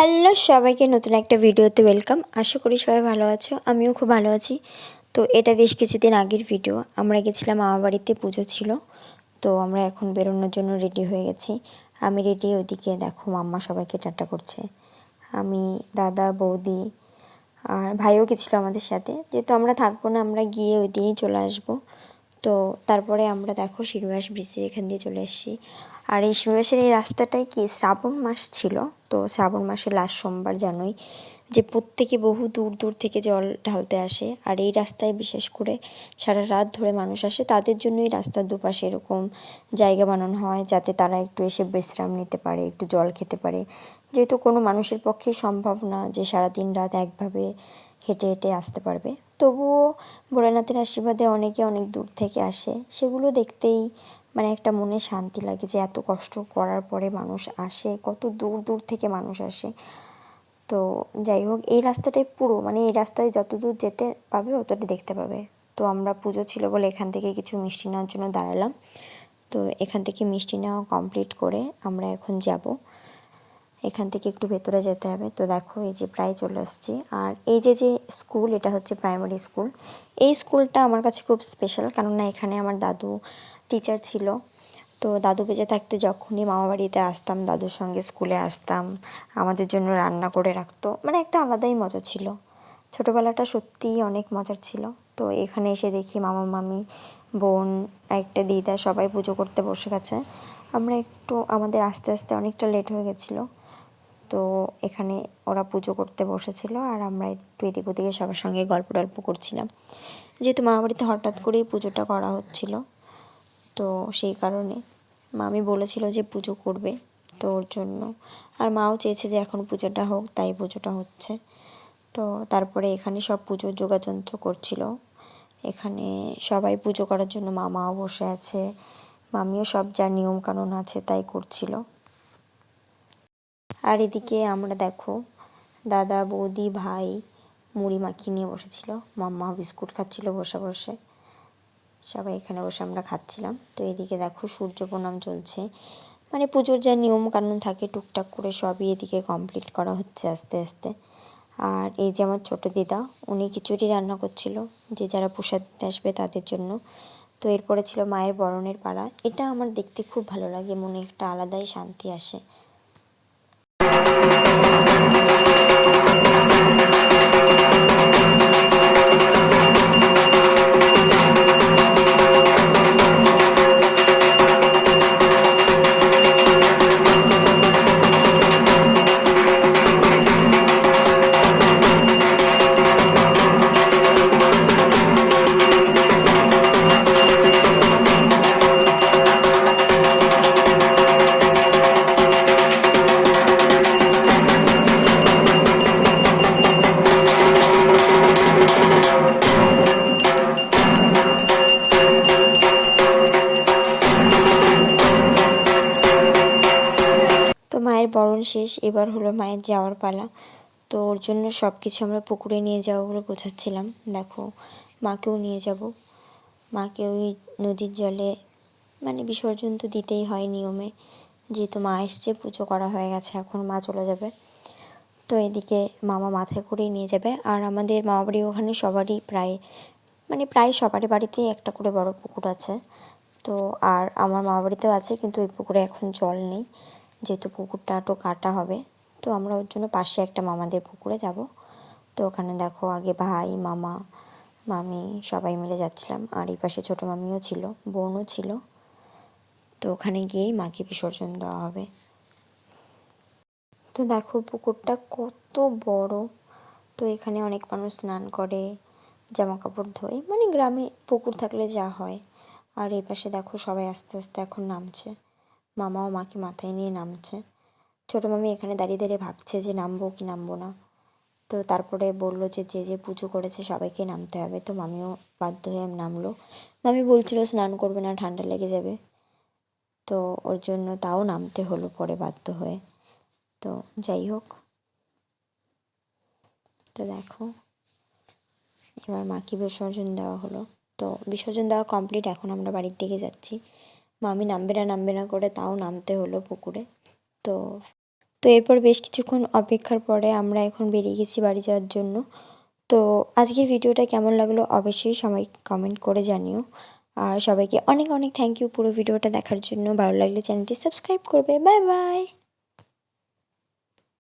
Hello সবাইকে, নতুন একটা ভিডিওতে ওয়েলকাম আশা করি সবাই ভালো আছো, আমিও খুব ভালো আছি। তো এটা বেশ কিছুদিন আগের ভিডিও আমরা গেছিলাম মামা বাড়িতে পুজো ছিল। তো আমরা এখন বেরোনোর জন্য রেডি হয়ে গেছি। আমি রেডি ওদিকে দেখো মাম্মা সবাইকে টাটা করছে। আমি, দাদা, বৌদি আর ভাইও গেছিল আমাদের সাথে। যেহেতু আমরা থাকব না, আমরা গিয়ে ওই দিনই চলে আসব। তো তারপরে আমরা দেখো শিরুয়াস ব্রিজের এখান দিয়ে চলে এসেছি আর এই শিরুয়াসের এই রাস্তাটায় কি শ্রাবণ মাস ছিল? তো শ্রাবণ মাসে লাস্ট সোমবার জানোই যে প্রত্যেকে বহু দূর দূর থেকে জল ঢালতে আসে। আর এই রাস্তায় বিশেষ করে সারা রাত ধরে মানুষ আসে, তাদের জন্যই রাস্তার দুপাশে এরকম জায়গা বানানো হয়, যাতে তারা একটু এসে বিশ্রাম নিতে পারে, একটু জল খেতে পারে। যেহেতু কোনো মানুষের পক্ষেই সম্ভব না যে সারা দিন রাত একভাবে হেঁটে হেঁটে আসতে পারবে। তবুও ভোলানাথের আশীর্বাদে অনেকে অনেক দূর থেকে আসে। সেগুলো দেখতেই মানে একটা মনে শান্তি লাগে যে এত কষ্ট করার পরে মানুষ আসে, কত দূর দূর থেকে মানুষ আসে। তো যাই হোক, এই রাস্তাটাই পুরো। মানে এই রাস্তায় যত দূর যেতে পাবে অতটা দেখতে পাবে। তো আমরা পুজো ছিল বলে এখান থেকে কিছু মিষ্টি নেওয়ার জন্য দাঁড়ালাম। তো এখান থেকে মিষ্টি নেওয়া কমপ্লিট করে আমরা এখন যাব। এখান থেকে একটু ভেতরে যেতে হবে। তো দেখো, এই যে প্রায় চলে আসছি। আর এই যে যে স্কুল, এটা হচ্ছে প্রাইমারি স্কুল। এই স্কুলটা আমার কাছে খুব স্পেশাল কেননা এখানে আমার দাদু টিচার ছিল। তো দাদু বেঁচে থাকতে যখনই মামা বাড়িতে আসতাম, দাদুর সঙ্গে স্কুলে আসতাম, আমাদের জন্য রান্না করে রাখতো। মানে একটা আলাদাই মজা ছিল। ছোটোবেলাটা সত্যিই অনেক মজার ছিল। তো এখানে এসে দেখি মামা, মামি, বোন, একটা দিদা সবাই পুজো করতে বসে গেছে। আমরা একটু, আমাদের আস্তে আস্তে অনেকটা লেট হয়ে গেছিল। তো এখানে ওরা পুজো করতে বসেছিল আর আমরা একটু এদিক ওদিকে সবার সঙ্গে গল্প টল্প করছিলাম। যেহেতু মামা বাড়িতে হঠাৎ করেই পুজোটা করা হচ্ছিল, তো সেই কারণে মামি বলেছিল যে পুজো করবে তো ওর জন্য। আর মাও চেয়েছে যে এখন পুজোটা হোক, তাই পুজোটা হচ্ছে। তো তারপরে এখানে সব পুজোর যোগাযন্ত্র করছিল। এখানে সবাই পুজো করার জন্য মামাও বসে আছে, মামিও সব যা নিয়মকানুন আছে তাই করছিল। আর এদিকে আমরা দেখো, দাদা, বৌদি, ভাই মুড়ি মাখিয়ে নিয়ে বসেছিল। মাম্মা বিস্কুট খাচ্ছিল বসে বসে। সবাই এখানে বসে আমরা খাচ্ছিলাম। তো এদিকে দেখো সূর্য প্রণাম চলছে। মানে পুজোর যা নিয়ম কানুন থাকে, টুকটাক করে সবই এদিকে কমপ্লিট করা হচ্ছে আস্তে আস্তে। আর এই যে আমার ছোটো দিদা, উনি খিচুড়ি রান্না করছিল, যে যারা প্রসাদ দিতে আসবে তাদের জন্য। তো এরপরে ছিল মায়ের বরণের পাড়া এটা আমার দেখতে খুব ভালো লাগে, মনে একটা আলাদাই শান্তি আসে। মায়ের বরণ শেষ, এবার হলো মায়ের যাওয়ার পালা। তো ওর জন্য সব কিছু আমরা পুকুরে নিয়ে যাব বলে বোঝাচ্ছিলাম দেখো, মাকেও নিয়ে যাব। মাকে ওই নদীর জলে মানে বিসর্জন তো দিতেই হয় নিয়মে। যেহেতু মা এসছে, পুজো করা হয়ে গেছে, এখন মা চলে যাবে। তো এদিকে মামা মাথায় করেই নিয়ে যাবে। আর আমাদের মামা বাড়ি ওখানে সবারই প্রায় মানে প্রায় সবারই বাড়িতেই একটা করে বড় পুকুর আছে। তো আর আমার মামা বাড়িতেও আছে, কিন্তু ওই পুকুরে এখন জল নেই। যেহেতু পুকুরটা একটু কাটা হবে, তো আমরা ওর জন্য পাশে একটা মামাদের পুকুরে যাব। তো ওখানে দেখো আগে ভাই, মামা, মামি সবাই মিলে যাচ্ছিলাম। আর এই পাশে ছোটো মামিও ছিল, বোনও ছিল। তো ওখানে গিয়েই মাকে বিসর্জন দেওয়া হবে। তো দেখো পুকুরটা কত বড়। তো এখানে অনেক মানুষ স্নান করে জামা কাপড় ধোয় মানে গ্রামে পুকুর থাকলে যা হয়। আর এই পাশে দেখো সবাই আস্তে আস্তে এখন নামছে। মামাও মাকে মাথায় নিয়ে নামছে। ছোটো মামি এখানে দাঁড়িয়ে দাঁড়িয়ে ভাবছে যে নামবো কি নামবো না। তো তারপরে বলল যে যে যে পুজো করেছে সবাইকে নামতে হবে। তো মামিও বাধ্য হয়ে নামলো। মামি বলছিল, স্নান করবে না, ঠান্ডা লেগে যাবে। তো ওর জন্য তাও নামতে হলো পরে বাধ্য হয়ে। তো যাই হোক। তো দেখো, এবার মাকে বিসর্জন দেওয়া হলো। তো বিসর্জন দেওয়া কমপ্লিট, এখন আমরা বাড়ির দিকে যাচ্ছি। মামি নামবে না নামবে না করে তাও নামতে হলো পুকুরে। তো তো এরপর বেশ কিছুক্ষণ অপেক্ষার পরে আমরা এখন বেরিয়ে গেছি বাড়ি যাওয়ার জন্য। তো আজকের ভিডিওটা কেমন লাগল অবশ্যই সবাই কমেন্ট করে জানিও। আর সবাইকে অনেক অনেক থ্যাংক ইউ পুরো ভিডিওটা দেখার জন্য। ভালো লাগলে চ্যানেলটি সাবস্ক্রাইব করবে। Bye bye